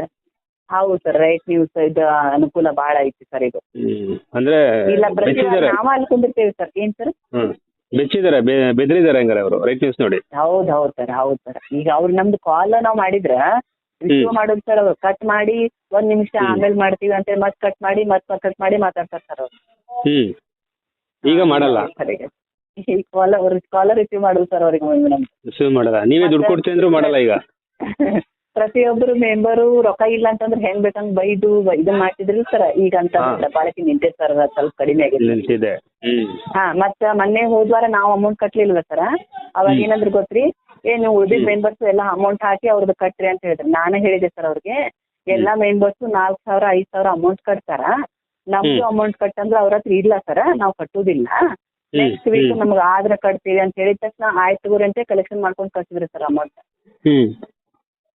ಹೌದು ಸರ್ ರೈಟ್ ನ್ಯೂಸ್ ಇದು ಅನುಕೂಲ ಬಹಳ ಐತಿ ಸರ್ ಇದು. ಅಂದ್ರೆ ಇಲ್ಲ ಬೆಚ್ಚಿದ್ದಾರೆ ನಾವ ಅಲ್ಲಿ ಕುಂದಿರ್ತೇವೆ ಸರ್ ಏನ್ ಸರ್ ಬೆಚ್ಚಿದ್ದಾರೆ ಬೆ- ಹಂಗಾರೆ ಅವರು ರೈಟ್ ನ್ಯೂಸ್ ನೋಡಿ. ಹೌದ್ ಹೌದ್ ಸರ್ ಹೌದ್ ಸರ್ ಈಗ ಅವ್ರು ನಮ್ದು ಕಾಲ್ ನಾವ್ ಮಾಡಿದ್ರ ರಿಸೀವ್ ಮಾಡೋದು ಸರ್ ಅವ್ರು ಕಟ್ ಮಾಡಿ ಒಂದ್ ನಿಮಿಷ. ಆಮೇಲೆ ಮಾಡ್ತೀವಿ ಅಂತ ಮತ್ ಕಟ್ ಮಾಡಿ ಮತ್ ಕಟ್ ಮಾಡಿ ಮಾತಾಡ್ತಾರೆ ಸರ್ ಅವ್ರು. ಹ್ಮ್ ಈಗ ಮಾಡಲ್ಲ. ಸರಿ ಈಗ ಈ ಕಾಲ್ ಅವ್ರ ಕಾಲ್ ರಿಸೀವ್ ಮಾಡೋದು ಸರ್ ಅವ್ರಿಗೆ ರಿಸೀವ್ ಮಾಡಲ್ಲ. ನೀವೇ ದುಡ್ಡು ಕೊಡ್ತೀನಿ ಅಂದ್ರೂ ಮಾಡಲ್ಲ ಈಗ. <laughs> ಪ್ರತಿಯೊಬ್ಬರು ಮೆಂಬರು ರೊಕ್ಕ ಇಲ್ಲ ಅಂತಂದ್ರೆ ಹೆಂಗ್ ಬೇಕಂಗ್ ಬೈದು ಇದನ್ ಮಾಡ್ತಿದ್ರಿ ಸರ್ ಈಗ ಅಂತ ಬಾಳಕಿ ನಿಂತಿದೆ ನಿಂತೈತೆ ಸರ್ ಸ್ವಲ್ಪ ಕಡಿಮೆ ಆಗಿದೆ. ನಿಂತಿದೆ. ಹಾ ಮತ್ತ ಮೊನ್ನೆ ಹೋದ್ವಾರ ನಾವು ಅಮೌಂಟ್ ಕಟ್ಲಿಲ್ವ ಸರ್ ಅವಾಗ ಏನಂದ್ರು ಗೊತ್ತ್ರಿ? ಏ ನೀವು ಉಳಿದಿದ್ ಮೆಂಬರ್ಸ್ ಎಲ್ಲ ಅಮೌಂಟ್ ಹಾಕಿ ಅವ್ರದ್ದು ಕಟ್ರಿ ಅಂತ ಹೇಳಿದ್ರು. ನಾನೇ ಹೇಳಿದೆ ಸರ್ ಅವ್ರಿಗೆ ಎಲ್ಲಾ ಮೆಂಬರ್ಸ್ ನಾಲ್ಕ್ ಸಾವಿರ ಐದ್ ಸಾವಿರ ಅಮೌಂಟ್ ಕಟ್ತಾರ. ನಮ್ದು. ಅಮೌಂಟ್ ಕಟ್ಟಂದ್ರೆ ಅವ್ರ ಹತ್ರ ಇಲ್ಲ ಸರ್ ನಾವು ಕಟ್ಟುದಿಲ್ಲ. ಹ್ಮ್ ನೆಕ್ಸ್ಟ್ ವೀಕ್ ನಮ್ಗೆ ಆದ್ರೆ ಕಟ್ತೀವಿ ಅಂತ ಹೇಳಿದ ತಕ್ಷಣ ಆಯ್ತು ಗುರಿ ಅಂತ ಕಲೆಕ್ಷನ್ ಮಾಡ್ಕೊಂಡು ಕಟ್ಟಿದ್ರಿ ಸರ್ ಅಮೌಂಟ್ ಹ್ಮ್.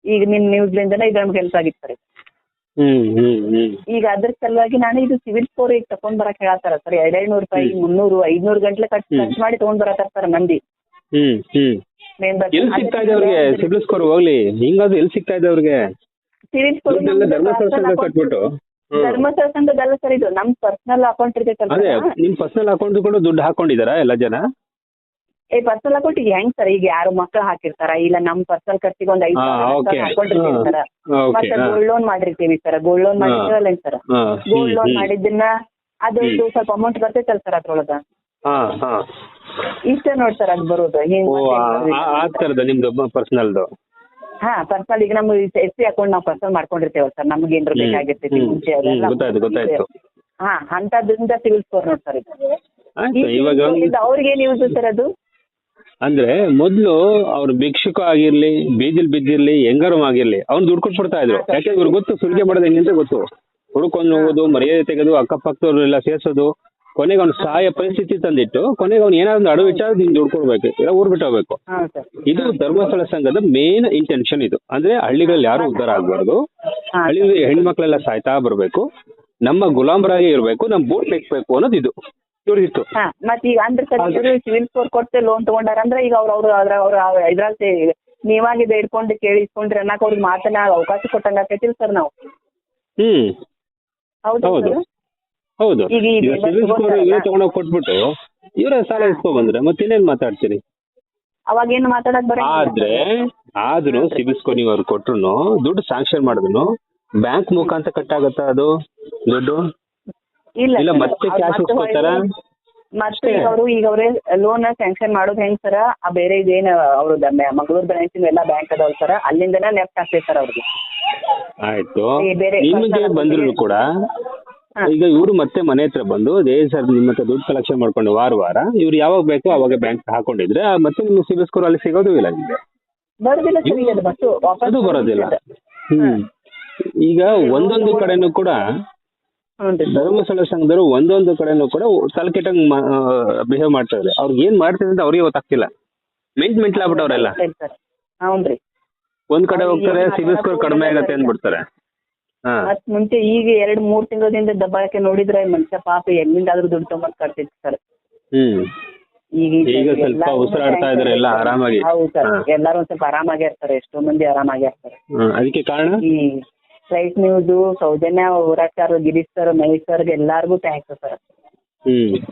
ಈಗ ನಿಮ್ ನ್ಯೂಸ್ಲಿಂದನೇ ಇದು ನಮ್ಗೆ ಹೆಲ್ಪ್ ಆಗಿತ್ತು ಸರ್. ಈಗ ಅದ್ರ ಸಲುವಾಗಿ ನಾನು ಇದು ಸಿವಿಲ್ ಸ್ಕೋರ್ ಈಗ ತಕೊಂಡ್ ಬರಕ್ ಹೇಳ್ತಾರ ಸರ್ ಎರಡ್ ನೂರು ರೂಪಾಯಿ. ಮುನ್ನೂರು ಐದ್ನೂರು ಗಂಟ್ಲೆ ಖರ್ಚು ಮಾಡಿ ತಗೊಂಡ್ ಬರತ್ತಾರ ಸರ್ ಮಂದಿ. ಎಲ್ಲಿ ಸಿಗ್ತಾ ಇದೆ ಅವ್ರಿಗೆ ಸಿಬಿಲ್ ಸ್ಕೋರ್ ಹೋಗ್ಲಿ? ಹಿಂಗಾದ್ರು ಎಲ್ಲಿ ಸಿಗ್ತಾ ಇದೆ ಅವ್ರಿಗೆ? ಸಿವಿಲ್ ಸ್ಕೋರ್ ಕಟ್ಬಿಟ್ಟು. ಧರ್ಮಸ್ಥಳ ಸಂಘದಲ್ಲ ಸರ್ ಇದು ನಮ್ ಪರ್ಸನಲ್ ಅಕೌಂಟ್ ಇರ್ತೈತಲ್ಲ ಅದೇ. ನಿಮ್ ಪರ್ಸನಲ್ ಅಕೌಂಟ್ ಕೂಡ ದುಡ್ಡು ಹಾಕೊಂಡಿದಾರ ಎಲ್ಲ ಜನ? ಏ ಪರ್ಸಲ್ ಅಕೌಂಟ್ ಹೆಂಗ್ ಸರ್ ಈಗ ಯಾರು ಮಕ್ಳು ಹಾಕಿರ್ತಾರ? ಇಲ್ಲ ನಮ್ ಪರ್ಸಲ್ ಖರ್ಚಿಗೆ ಒಂದ್ ಐದು. ಹಾಕೊಂಡಿರ್ತೀವಿ ಸರ್ ಮತ್ತೆ ಗೋಲ್ಡ್ ಲೋನ್ ಮಾಡಿರ್ತೀವಿ ಸರ್ ಗೋಲ್ಡ್ ಲೋನ್. ಮಾಡಿರ್ತೀವಲ್ಲ ಸರ್ ಗೋಲ್ಡ್ ಲೋನ್ ಮಾಡಿದ್ದನ್ನ ಅದೊಂದು ಸ್ವಲ್ಪ ಅಮೌಂಟ್ ಬರ್ತೈತಲ್ಲ ಸರ್ ಅದ್ರೊಳಗ? ಇಷ್ಟ ನೋಡ್ ಸರ್ ಅದ್ ಬರೋದು. ಹಿಂಗ್ ನಿಮ್ದು ಪರ್ಸನಲ್ದು ಹಾ ಪರ್ಸನಲ್ ಈಗ ನಮ್ಮ ಎಸ್ ಸಿ ಅಕೌಂಟ್ ನಾವು ಪರ್ಸನಲ್ ಮಾಡ್ಕೊಂಡಿರ್ತೇವಲ್ಲ ಸರ್ ನಮ್ಗೆ ಏನ್ರ. ಬೇಕಾಗಿರ್ತೈತಿ ಮುಂಚೆ. ಹಾ ಅಂತದ್ರಿಂದ ಸಿವಿಲ್ ಸ್ಕೋರ್ ನೋಡ್ತಾರೆ ಅವ್ರಿಗೆ ಏನ್ ಯೂಸ್ ಸರ್ ಅದು? ಅಂದ್ರೆ ಮೊದ್ಲು ಅವ್ರು ಭಿಕ್ಷುಕ ಆಗಿರ್ಲಿ ಬೀದಿಲ್ ಬಿದ್ದಿರ್ಲಿ ಹೆಂಗಾರು ಆಗಿರ್ಲಿ ಅವ್ನು ದುಡ್ಡು ಕೊಟ್ಬಿಡ್ತಾ ಇದ್ರು. ಯಾಕೆ ಇವ್ರಿಗೆ ಗೊತ್ತು ಸುಲಿಗೆ ಮಾಡೋದು ಹೆಂಗೆ ಅಂತ ಗೊತ್ತು. ಹುಡುಕೊಂಡು ಹೋಗೋದು ಮರ್ಯಾದೆ ತೆಗೆದು ಅಕ್ಕಪಕ್ಕದವ್ರೆಲ್ಲ ಸೇರ್ಸೋದು ಕೊನೆಗೆ ಅವ್ನು ಸಹಾಯ ಪರಿಸ್ಥಿತಿ ತಂದಿಟ್ಟು ಕೊನೆಗೆ ಅವ್ನು ಏನಾದ್ರು ಒಂದು ಅಡವು ನೀನು ದುಡ್ಡು ಕೊಡ್ಬೇಕು ಇಲ್ಲ ಊರ್ ಬಿಟ್ಟು ಹೋಗ್ಬೇಕು. ಇದು ಧರ್ಮಸ್ಥಳ ಸಂಘದ ಮೇನ್ ಇಂಟೆನ್ಷನ್ ಇದು. ಅಂದ್ರೆ ಹಳ್ಳಿಗಳಲ್ಲಿ ಯಾರು ಉದ್ಧಾರ ಆಗ್ಬಾರ್ದು. ಹಳ್ಳಿ ಹೆಣ್ಮಕ್ಳೆಲ್ಲ ಸಾಯ್ತಾ ಬರ್ಬೇಕು. ನಮ್ಮ ಗುಲಾಮರಾಗಿ ಇರ್ಬೇಕು ನಮ್ ಬೂಟ್ ನೆಕ್ಬೇಕು ಅನ್ನೋದು ಇದು. ಇವ್ರಿಗಿತ್ತು ಹಾ ಮತ್ ಈಗ ಅಂದ್ರೆ ಸರ್ ಇವರು ಸಿವಿಲ್ ಸ್ಕೋರ್ ಕೊಟ್ಟೆ ಲೋನ್ ತಗೊಂಡಾರ ಅಂದ್ರೆ ಈಗ ಅವ್ರು ಅವ್ರು ಅದ್ರ ಅವ್ರ ಇದ್ರಲ್ಲಿ ನೀವಾಗಿ ಬೇಡ್ಕೊಂಡು ಕೇಳಿ ಇಸ್ಕೊಂಡ್ರೆ ಅನ್ನಕ್ ಅವ್ರಿಗೆ ಮಾತನ್ನ ಅವಕಾಶ ಕೊಟ್ಟಂಗ ಆಕೈತಿಲ್ ಸರ್ ನಾವು. ಹ್ಮ್. ಹೌದು ಹೌದು. ಹೌದು. ಈಗ ಈ ಸ್ಕೋರ್ ಇವ್ರು ಇವೇ ತಗೊಂಡೋಗಿ ಕೊಟ್ಬಿಟ್ಟು ಇವ್ರ ಸಾಲ ಇಸ್ಕೊ ಬಂದ್ರೆ ಮತ್ತೆ ಇನ್ನೇನ್ ಮಾತಾಡ್ತೀರಿ? ಅವಾಗ ಏನು ಮಾತಾಡಕ್ ಬರಂಗಿಲ್ಲ ಆದ್ರೆ ಆದ್ರೂ ಸಿಬಿಲ್ ಸ್ಕೋರ್ ನೀವು ಅವ್ರು ಕೊಟ್ರು ದುಡ್ಡು ಸ್ಯಾಂಕ್ಷನ್ ಮಾಡಿದ್ರು ಬ್ಯಾಂಕ್ ಮುಖಾಂತರ ಕಟ್ಟಾಗತ್ತಾ ಅದು ದುಡ್ಡು? ಇಲ್ಲ. ಮತ್ತೆ ಕ್ಯಾಶ್ ಮತ್ತೆ ಇಸ್ಕೊತಾರ? ಮತ್ತೆ ಈಗ ಅವರು ಈಗ ಅವರೇ ಲೋನ್ ಸ್ಯಾಂಕ್ಷನ್ ಮಾಡೋದು ಹೆಂಗ್ ಸರ? ಆ ಬೇರೆ ಇದೇನ ಅವರು ಮಂಗಳೂರು ಬ್ರಾಂಚ್ ಎಲ್ಲ ಬ್ಯಾಂಕ್ ಅದಾವ ಸರ. ಅಲ್ಲಿಂದನೇ ನೆಫ್ಟ್ ಆಗ್ತೈತೆ ಸರ್ ಅವ್ರಿಗೆ ಆಯ್ತು. ಬೇರೆ ನಿಮಗೆ ಬಂದ್ರು ಕೂಡ? ಈಗ ಇವರು ಮತ್ತೆ ಮನೆ ಹತ್ರ ಬಂದು ಅದೇ ಸರ್ ನಿಮ್ಮ ಹತ್ರ ದುಡ್ಡು ಕಲೆಕ್ಷನ್ ಮಾಡ್ಕೊಂಡು ವಾರ ವಾರ ಇವ್ರು ಯಾವಾಗ ಬೇಕೋ ಅವಾಗ ಬ್ಯಾಂಕ್ ಹಾಕೊಂಡಿದ್ರೆ ಮತ್ತೆ ನಿಮ್ಮ ಸಿಬಿಲ್ ಸ್ಕೋರ್ ಅಲ್ಲಿ ಸಿಗೋದು ಇಲ್ಲ ನಿಮಗೆ? ಅದು ಬರೋದಿಲ್ಲ. ಹ್ಮ್. ಈಗ ಒಂದೊಂದು ಕಡೆನೂ ಕೂಡ ಧರ್ಮಸ್ಥಳ ಸಂಘದವರು ಒಂದೊಂದು ಕಡೆನೂ ಕೂಡ ತಲೆಕೆಟ್ಟಂಗ್ ಬಿಹೇವ್ ಮಾಡ್ತಾ ಇದ್ದಾರೆ ಅವ್ರಿಗೆ ಏನ್ ಮಾಡ್ತಾರೆ ಅಂತ ಅವ್ರಿಗೆ ಗೊತ್ತಾಗ್ತಿಲ್ಲ. ಮೆಂಟ್ ಮೆಂಟ್ಲ ಆಗ್ಬಿಟ್ಟವ್ರೆಲ್ಲ ಸರಿ ಸರ್ ಹೌನ್ ರೀ ಒಂದ್ ಕಡೆ ಹೋಗ್ತಾರೆ ಸಿಬಿಲ್ ಸ್ಕೋರ್ ಕಡಿಮೆ ಆಗತ್ತೆ. ಅಂದ್ಬಿಡ್ತಾರೆ. ಮತ್ ಮುಂಚೆ ಈಗ ಎರಡ್ ಮೂರ್ ತಿಂಗಳಿಂದ ದಬ್ಬಾಳಕೆ ನೋಡಿದ್ರೆ ಮನುಷ್ಯ ಪಾಪ ಎಲ್ಲಿಂದಾದ್ರೂ ದುಡ್ಡು ತಗೊಂಡ್ ಕಟ್ತಿತ್ತು ಸರ್. ಹ್ಮ್. ಈಗ ಈಗ ಸ್ವಲ್ಪ ಉಸಿರಾಡ್ತಾ ಇದಾರೆ ಎಲ್ಲ ಆರಾಮಾಗಿ. ಹೌದು ಸರ್. ಎಲ್ಲಾರು ಒಂದ್ ಸ್ವಲ್ಪ ಆರಾಮಾಗಿ ಇರ್ತಾರೆ ಎಷ್ಟೋ ಮಂದಿ ಆರಾಮಾಗಿ ಇರ್ತಾರೆ. ಅದಕ್ಕೆ ಕಾರಣ? ರೈಟ್ ನ್ಯೂಸ್ ಸೌಜನ್ಯ ಊರಾಚಾರ ಗಿರೀಶ್ ಸರ್ ಮಹೇಶ್ ಸರ್ಗೆ ಎಲ್ಲಾರ್ಗು ಥ್ಯಾಂಕ್ಸ್ ಸರ್ ಸರಿನು